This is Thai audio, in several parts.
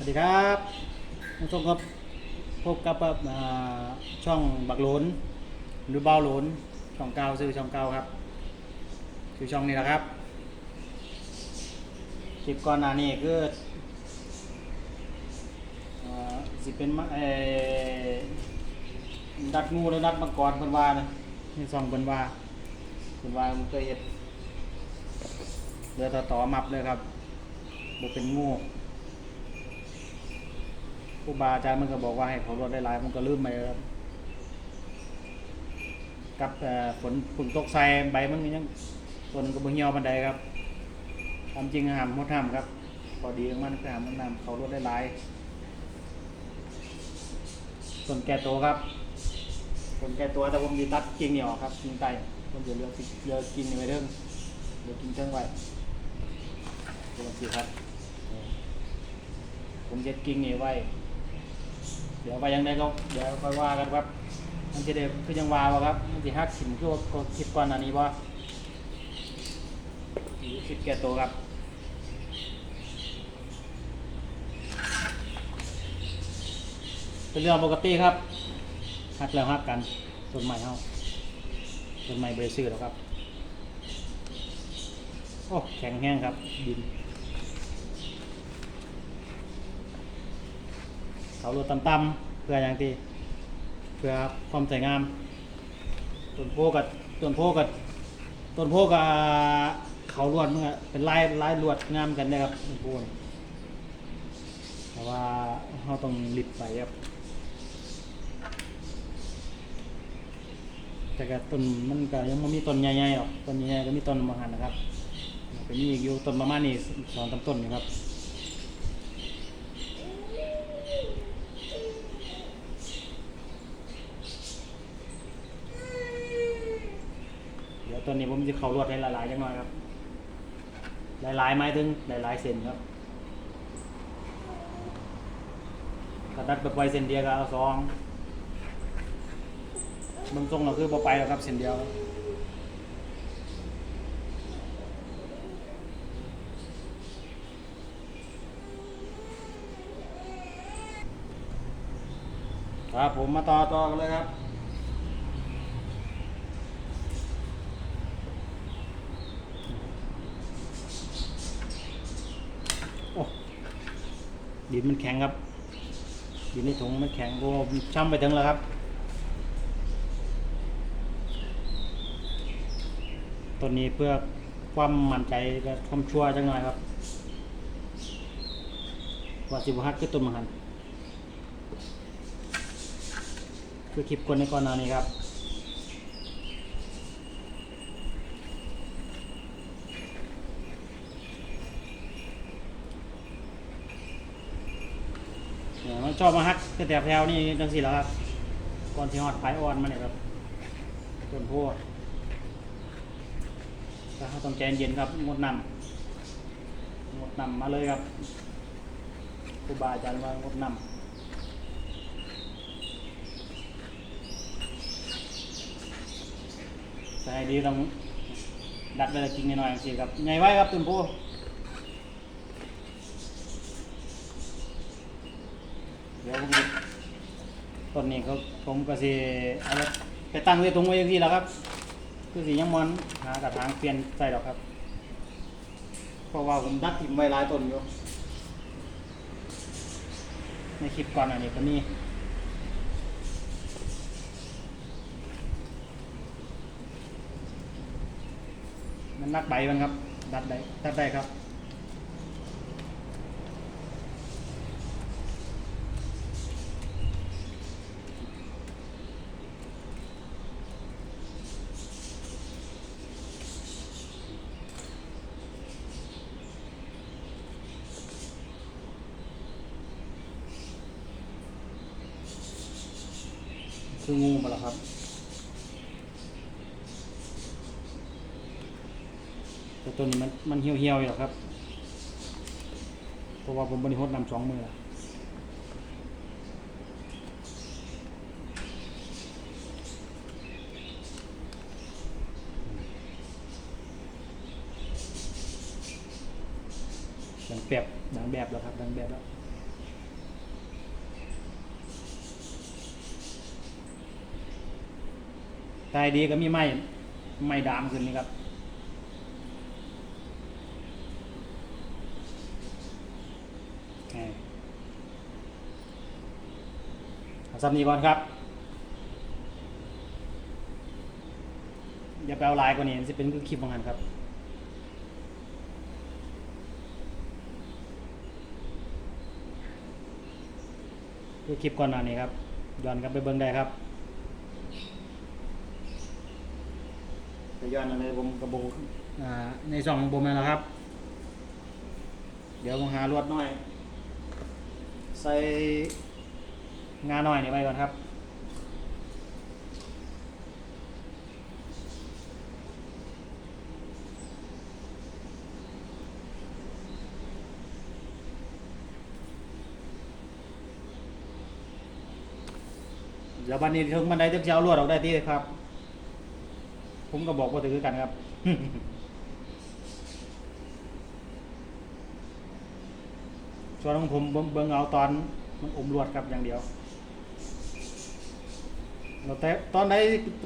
สวัสดีครับท่านผู้ชมครับพบกับช่องบักโหลนหรือเบาโหลนช่องเก้าซื้อช่องเก้าครับชื่อช่องนี้แหละครับคลิปก่อนหน้านี้คือสิเป็นดัดงูหรือดัดมังกรเพิ่นว่านะนี่ช่องเพิ่นว่าเพิ่นว่ามันเคยเฮ็ดเรือต่อต่อมับเลยครับบ่เป็นงู รูบาอาจารย์มันก็บอกว่าให้เขารดได้หลายมันก็ลืมไปครับกับฝนฝนตกใส่ใบมันยังต้นก็บ่เหี่ยวปานใดครับทำจริงห้ามหมดห้ามครับ พอดีมันคือห้ามมันนำเขารดได้หลายส่วนแก่ตัวครับ ส่วนแก่ตัวแต่ผมมีตัดกิ่งเหนี่ออกครับกิ่งไก่ผมจะเลือกเลือกิ่งนี่ไว้เรื่องเหลือกิ่งเทิงไว้ตัวสีครับ ผมจะกิ่งเหนี่ไว้ ดี๋ยวไปยังไงก็เดี๋ยวค่อยว่ากันครับ มันจะเด็กคือยังวาวอะครับ มันจะฮักขิมคือว่ก็คิดก่อนอันนี้ว่าคิดแก่ตัวครับเป็นเรื่องปกติครับฮักแล้วฮักกันต้นใหม่เฮาต้นใหม่บริสุทธิ์แล้วครับ โอ้แข็งแห้งครับดิน เขาลดต่ำๆเพื่ออย่างที่เพื่อความสวยงาม ต้นโพกับต้นโพกับต้นโพกับเขาลวดมันก็เป็นลายลายลวดงามกันนะครับต้นโพนแต่ว่าเราต้องลิบไปครับแต่ก็ต้นมันก็ยังไม่มีต้นใหญ่ๆหรอกต้นใหญ่ๆก็มีต้นบางหันนะครับเป็นมีอีกอยู่ต้นประมาณนี้สองสามต้นนี่ครับ เดี๋ยว ตัวนี้ผมจะเขารวดให้ละลายๆจังหน่อยครับหลายๆไม้ถึงหลายๆเซนครับถ้าดัดแบบไวเซนเดียวก็เอาสองเบื้องตรงเราคือพอไปแล้วครับเซนเดียวครับผมมาต่อต่อกันเลยครับ ดินมันแข็งครับ ดินในถุงมันแข็งโอ้ช้ำไปถึงแล้วครับ ตัวนี้เพื่อความมั่นใจและความชัวร์จังหน่อยครับ ว่าสิบฮักคือต้นมังหันคือคลิปคนในก่อนหน้านี้ครับ เนี่ยมันชอบมาฮักแต่แถวนี่จังสิแล้วครับก่อนที่ฮอดปลายอ่อนมาเนี่ยครับต้นโพดก็ต้องใจเย็นครับงดนำงดนำมาเลยครับครูบาอาจารย์ว่างดนำแต่ให้ดีต้องดัดไปจริงหน่อยๆสิครับใหญ่ไว้ครับต้นโพ เดี๋ยวผม ต้นนี้เขาผมก็สิเอาไว้ไปตั้งไว้ตรงไว้ย่างที่แล้วครับ คือสียังมอนหากระถางเปลี่ยนใส่ดอกครับ เพราะว่าผมดัดถิ่มไว้หลายต้นอยู่ในคลิปก่อนอันนี้ก็มีมันนักใบมันครับ ดัดได้ดัดได้ครับ คืองูมาแล้วครับ แต่ตัวนี้มันมันเหี่ยวเหี่ยวอยู่หรอครับ เพราะว่าผมบริโภคนำสองมือละดังแบบดังแบบแล้วครับดังแบบแล้ว ตายดีก็มีไม้ไม้ดามขึ้นนี่ครับนี่เอาซ้ำนีก่อนครับ อย่าไปเอาลายกว่านี้จะเป็นคือคลิปของมันครับคือคลิปก่อนหน้านี้ครับย้อนกลับไปเบิ่งได้ครับไป ย้อนอะไรผมกระโบอ่าในช่องของผมนั่นแหละครับ เดี๋ยวผมหาลวดหน่อย ใส่งาหน่อยนี่ไว้ก่อนครับเดี๋ยววันนี้ถึงมันได้จะเอาลวดออกได้ที่ครับ ผมก็บอกว่าถือกันครับ ส่วนของผมเบิ่งเบิ่งเอาตอนมันอมลวดครับอย่างเดียวแต่ตอนไหน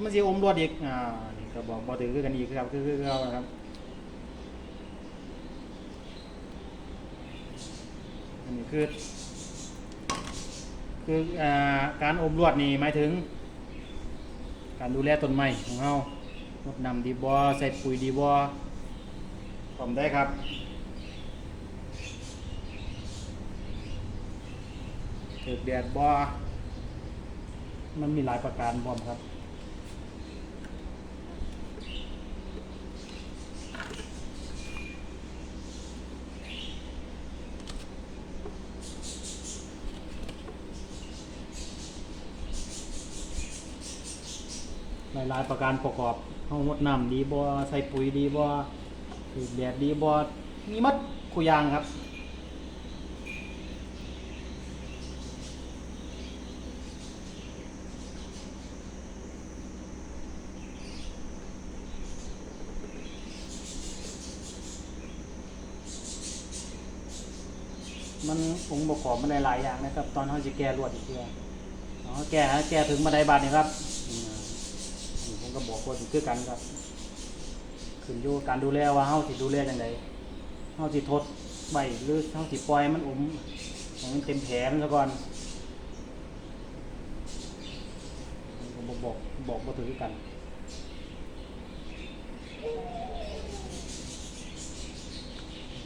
มันจะอมลวดอีก อ่า นี่ก็บอกบอถือกันอีกครับ คือคือเอานะครับอันนี้คือ คืออาการอมลวดนี่หมายถึง การดูแลต้นไม้ของเรา รดน้ำดีบอใส่ปุ๋ยดีบอผมได้ครับเกิดแดดบอมันมีหลายประการพร้อมครับ หลายๆประการประกอบห้องมดน้ำดีบอใส่ปุ๋ยดีบอถูกแดดดีบอมีมัดคุยางครับมันองค์ประกอบมันหลายๆอย่างนะครับ ตอนเขาจะแก้รวดอีกเพื่ออ๋อแก้ฮะแก้ถึงมาได้บาทนี่ครับอื ก็บอกว่าสิคือกันครับขึ้นอยู่การดูแลว่าเฮาสิดูแลจังไดเฮาสิทดไว้หรือเฮาสิปล่อยมันอมให้มันเต็มแผลมันซะก่อนผมก็บอกบอกบ่ถือกัน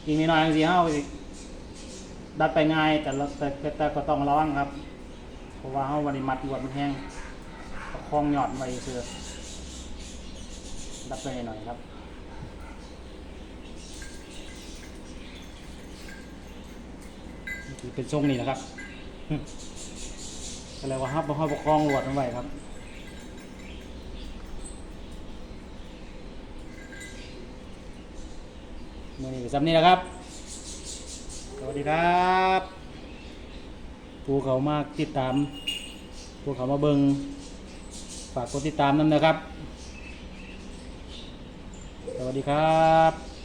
อีกนิดหน่อยจังซี่เฮาสิดัดไปง่ายแต่แต่แต่ก็ต้องระวังครับ เพราะว่าเฮาวันนี้มัดลวดมันแห้งประคองหยอดไว้เชื่อ ดัดไปหน่อยครับเป็นทรงนี่นะครับหึก็เลยว่าฮับฮับประคองหลวดมันไว้ครับมื่อนี้ก็สำนี้นะครับ สวัสดีครับผู้เขามากติดตามผู้เขามาเบิงฝากกดติดตามนั่นนะครับ สวัสดีครับ